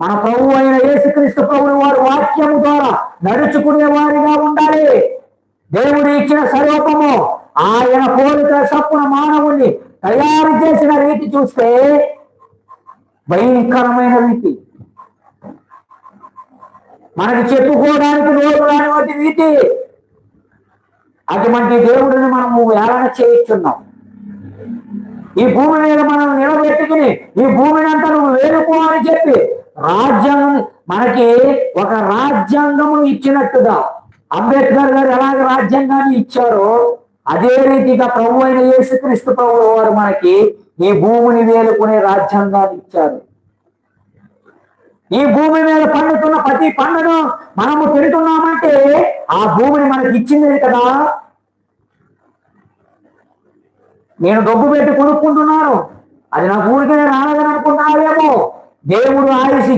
మన ప్రభు అయిన యేసుక్రీస్తు ప్రభుని వారు వాక్యము ద్వారా నడుచుకునే వారిగా ఉండాలి. దేవుడు ఇచ్చిన స్వరూపము ఆయన పోలిక సప్పున మానవుని తయారు చేసిన రీతి చూస్తే భయంకరమైన రీతి. మనకి చెప్పుకోవడానికి నోరు రానివంటి రీతి. అటువంటి దేవుడిని మనము వేలన చేయిస్తున్నాం. ఈ భూమి మీద మనం నిలబెట్టుకుని ఈ భూమిని అంతా నువ్వు వేలుకో అని చెప్పి రాజ్యాంగం మనకి ఒక రాజ్యాంగము ఇచ్చినట్టుగా అంబేద్కర్ గారు ఎలాగ రాజ్యాంగాన్ని ఇచ్చారో అదే రీతిగా ప్రభు అయిన యేసుక్రీస్తు ప్రభు వారు మనకి ఈ భూమిని వేలుకునే రాజ్యాంగాన్ని ఇచ్చారు. ఈ భూమి మీద పండుతున్న ప్రతి పండును మనము తింటున్నామంటే ఆ భూమిని మనకి ఇచ్చింది కదా. నేను డబ్బు పెట్టి కొనుక్కుంటున్నాను. అది నా ఊరికే రాలేదని అనుకుంటున్నావేమో. దేవుడు ఆయుష్